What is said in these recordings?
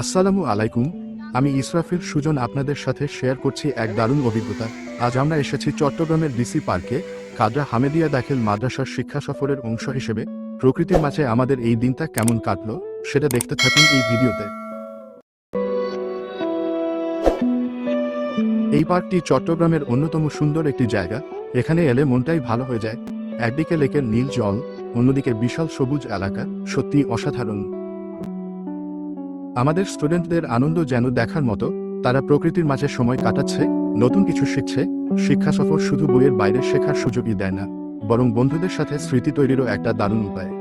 আসসালামু আলাইকুম, আমি ইসরাফিল সুজন আপনাদের সাথে শেয়ার করছি এক দারুণ অভিজ্ঞতা। আজ আমরা এসেছি চট্টগ্রামের ডিসি পার্কে, কাদরা হামেদিয়া দাখিল মাদ্রাসার শিক্ষা সফরের অংশ হিসেবে। প্রকৃতির মাঝে আমাদের এই দিনটা কেমন কাটলো, সেটা দেখতে থাকুন এই ভিডিওতে। এই পার্কটি চট্টগ্রামের অন্যতম সুন্দর একটি জায়গা, এখানে এলে মনটাই ভালো হয়ে যায়। একদিকে লেকের নীল জল, অন্যদিকে বিশাল সবুজ এলাকা সত্যি অসাধারণ। আমাদের স্টুডেন্টদের আনন্দ যেন দেখার মতো, তারা প্রকৃতির মাঝে সময় কাটাচ্ছে, নতুন কিছু শিখছে, শিক্ষা সফর শুধু বইয়ের বাইরে শেখার সুযোগই দেয় না, বরং বন্ধুদের সাথে স্মৃতি তৈরিরও একটা দারুণ উপায়।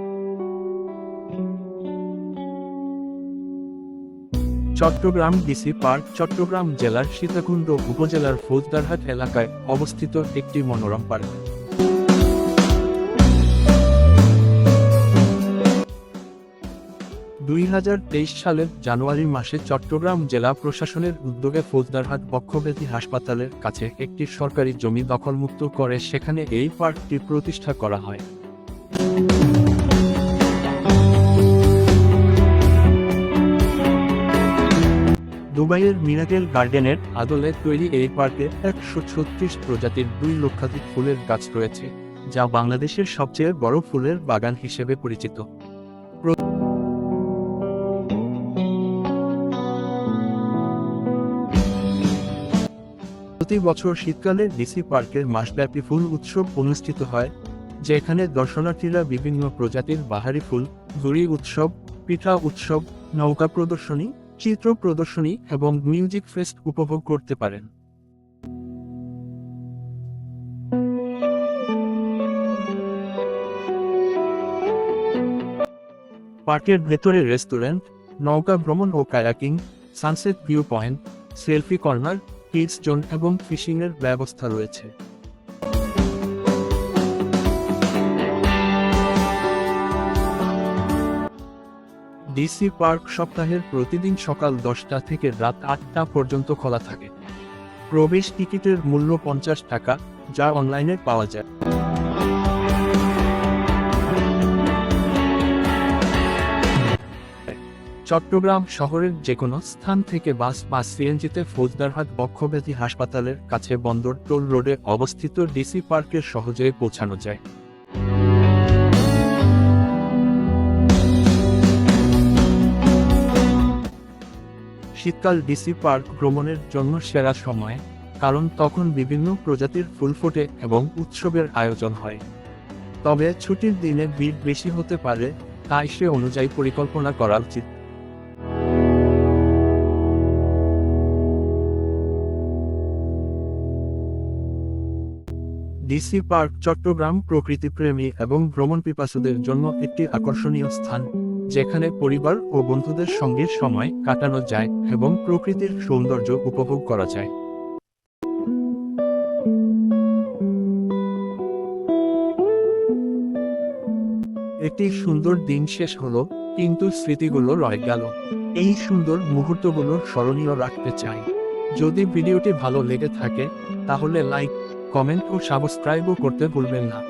চট্টগ্রাম ডিসি পার্ক, চট্টগ্রাম জেলার সীতাকুণ্ড উপজেলার ফৌজদারহাট এলাকায় অবস্থিত একটি মনোরম পার্ক। দুই হাজার তেইশ সালের জানুয়ারি মাসে চট্টগ্রাম জেলা প্রশাসনের উদ্যোগে ফৌজদারহাট বক্ষব্যাধি হাসপাতালের কাছে একটি সরকারি জমি দখলমুক্ত করে সেখানে এই পার্কটি প্রতিষ্ঠা করা হয়। দুবাইয়ের মিরাকেল গার্ডেনের আদলে তৈরি এই পার্কে একশো ছত্রিশ প্রজাতির দুই লক্ষাধিক ফুলের গাছ রয়েছে, যা বাংলাদেশের সবচেয়ে বড় ফুলের বাগান হিসেবে পরিচিত। প্রতি বছর শীতকালে ডিসি পার্কের মাসব্যাপী ফুল উৎসব অনুষ্ঠিত হয়, যেখানে দর্শনার্থীরা বিভিন্ন প্রজাতির বাহারি ফুল ঘুড়ি উৎসব, পিঠা উৎসব, নৌকা প্রদর্শনী, চিত্র প্রদর্শনী এবং মিউজিক ফেস্ট উপভোগ করতে পারেন। পার্কের ভেতরে রেস্টুরেন্ট, নৌকা ভ্রমণ ও kayaking, sunset view point, selfie corner kids zone এবং ফিশিংয়ের ব্যবস্থা রয়েছে। ডিসি পার্ক সপ্তাহের প্রতিদিন সকাল দশটা থেকে রাত আটটা পর্যন্ত খোলা থাকে। প্রবেশ টিকিটের মূল্য পঞ্চাশ টাকা, যা অনলাইনে পাওয়া যায়। চট্টগ্রাম শহরের যে কোনো স্থান থেকে বাস বা সিএনজিতে ফৌজদারহাট বক্ষব্যাধি হাসপাতালের কাছে বন্দর টোল রোডে অবস্থিত ডিসি পার্কে সহজেই পৌঁছানো যায়। শীতকাল ডিসি পার্ক ভ্রমণের জন্য সেরা সময়, কারণ তখন বিভিন্ন প্রজাতির ফুল ফোটে এবং উৎসবের আয়োজন হয়। তবে ছুটির দিনে ভিড় বেশি হতে পারে, তাই সে অনুযায়ী পরিকল্পনা করা উচিত। ডিসি পার্ক চট্টগ্রাম প্রকৃতিপ্রেমী এবং ভ্রমণ পিপাসুদের জন্য একটি আকর্ষণীয় স্থান, যেখানে পরিবার ও বন্ধুদের সঙ্গে সময় কাটানো যায় এবং প্রকৃতির সৌন্দর্য উপভোগ করা যায়। একটি সুন্দর দিন শেষ হলো, কিন্তু স্মৃতিগুলো রয়ে গেল। এই সুন্দর মুহূর্তগুলো স্মরণীয় রাখতে চাই। যদি ভিডিওটি ভালো লেগে থাকে, তাহলে লাইক কমেন্ট ও সাবস্ক্রাইবও করতে ভুলবেন না।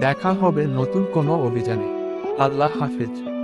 দেখা হবে নতুন কোনো অভিযানে। আল্লাহ হাফেজ।